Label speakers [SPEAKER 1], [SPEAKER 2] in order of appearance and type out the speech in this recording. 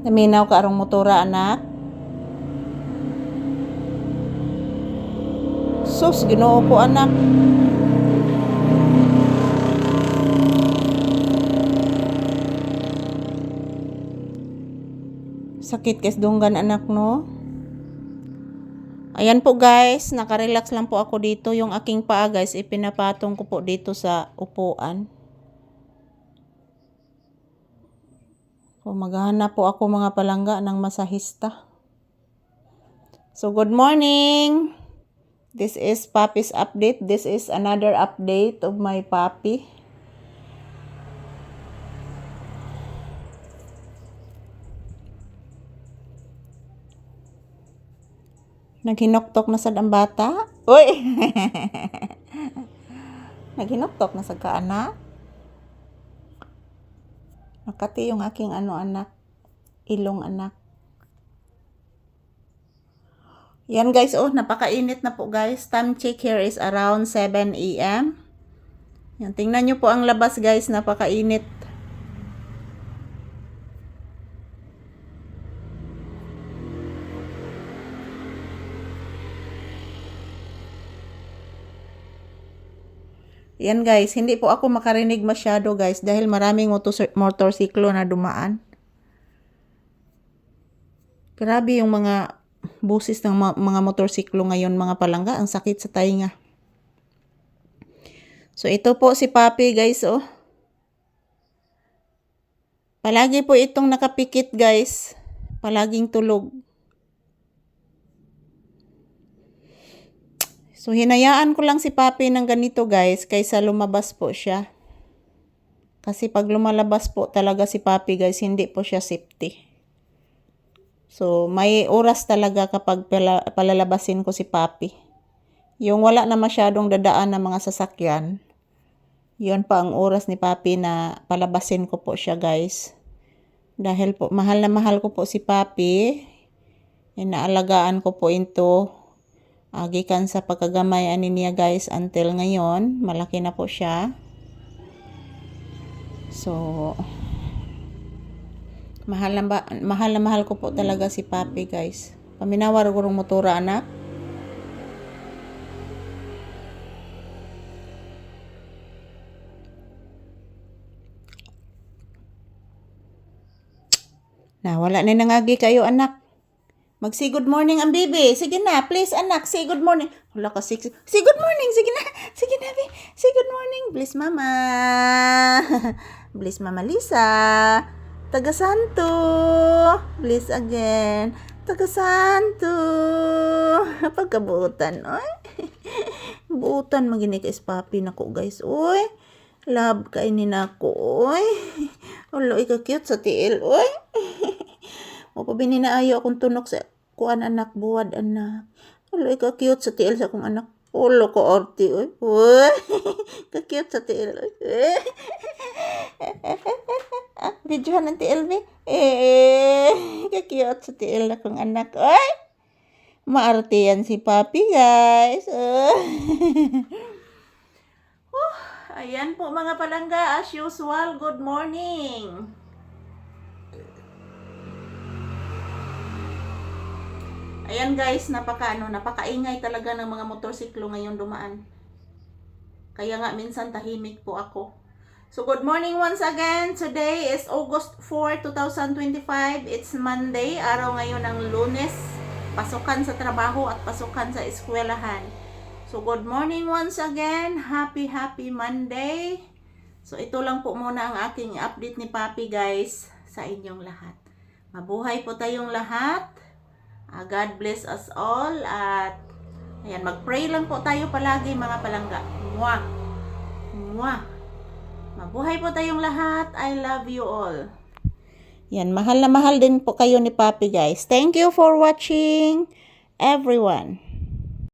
[SPEAKER 1] Naminaw ka arong motora anak. Sus, ginoo ko anak. Sakit kes dunggan anak no. Ayan po guys, nakarelax lang po ako dito. Yung aking paa guys, ipinapatong ko po dito sa upuan. So maghahanap po ako mga palangga ng masahista. So good morning! This is Papi's update. This is another update of my puppy. Naghinoktok na sad ang bata. Uy! Naghinoktok na sad ka anak. Makati yung aking ano anak. Ilong anak. Yan guys, oh, napakainit na po guys. Time check here is around 7 a.m. Yan, tingnan nyo po ang labas guys, napakainit. Yan guys, hindi po ako makarinig masyado guys dahil maraming motor motorsiklo na dumaan. Grabe yung mga busis ng ma- mga motorsiklo ngayon mga palangga, ang sakit sa tainga. So ito po si Papi guys oh. Palagi po itong nakapikit guys. Palaging tulog. So, hinayaan ko lang si Papi ng ganito guys, kaysa lumabas po siya. Kasi pag lumalabas po talaga si Papi guys, hindi po siya safety. So, may oras talaga kapag pala, palalabasin ko si Papi. Yung wala na masyadong dadaan ng mga sasakyan, yon pa ang oras ni Papi na palabasin ko po siya guys. Dahil po, mahal na mahal ko po si Papi. Inaalagaan ko po ito Agikan sa pagkagamay ani niya guys until ngayon, malaki na po siya. So mahal na ba, mahal na mahal ko po talaga si Papi guys. Paminawar ko rong motora anak. Na wala na nangagi kayo anak. Mag-say good morning ang baby. Sige na, please anak, say good morning. Wala ka, say, say good morning. Sige na, sige na, baby. Say good morning. Bless mama. Bless mama Lisa. Taga Santo. Bless again. Taga Santo. Pagkabutan, oy. Buutan magini kay papi nako guys. Oy. Love kay ni nako, oy. Ulo, ika cute sa tiil, oy. O pa bininaayo akong tunok sa kuan anak buwad anak. Ulo ka cute sa tiil sa akong anak. Ulo ko orti oy. Uy. ka cute sa tiil oy. Videohan ng tiil. Eh, ka cute sa tiil akong anak oy. Maarte yan si Papi guys. Oh, ayan po mga palangga as usual. Good morning. Ayan guys, napaka ano, napakaingay talaga ng mga motorsiklo ngayon dumaan. Kaya nga minsan tahimik po ako. So good morning once again. Today is August 4, 2025. It's Monday, araw ngayon ng Lunes. Pasukan sa trabaho at pasukan sa eskwelahan. So good morning once again. Happy happy Monday. So ito lang po muna ang aking update ni Papi guys sa inyong lahat. Mabuhay po tayong lahat. Uh, God bless us all at ayan, mag-pray lang po tayo palagi mga palangga. Mwah! Mwah! Mabuhay po tayong lahat. I love you all. Yan, mahal na mahal din po kayo ni Papi guys. Thank you for watching everyone.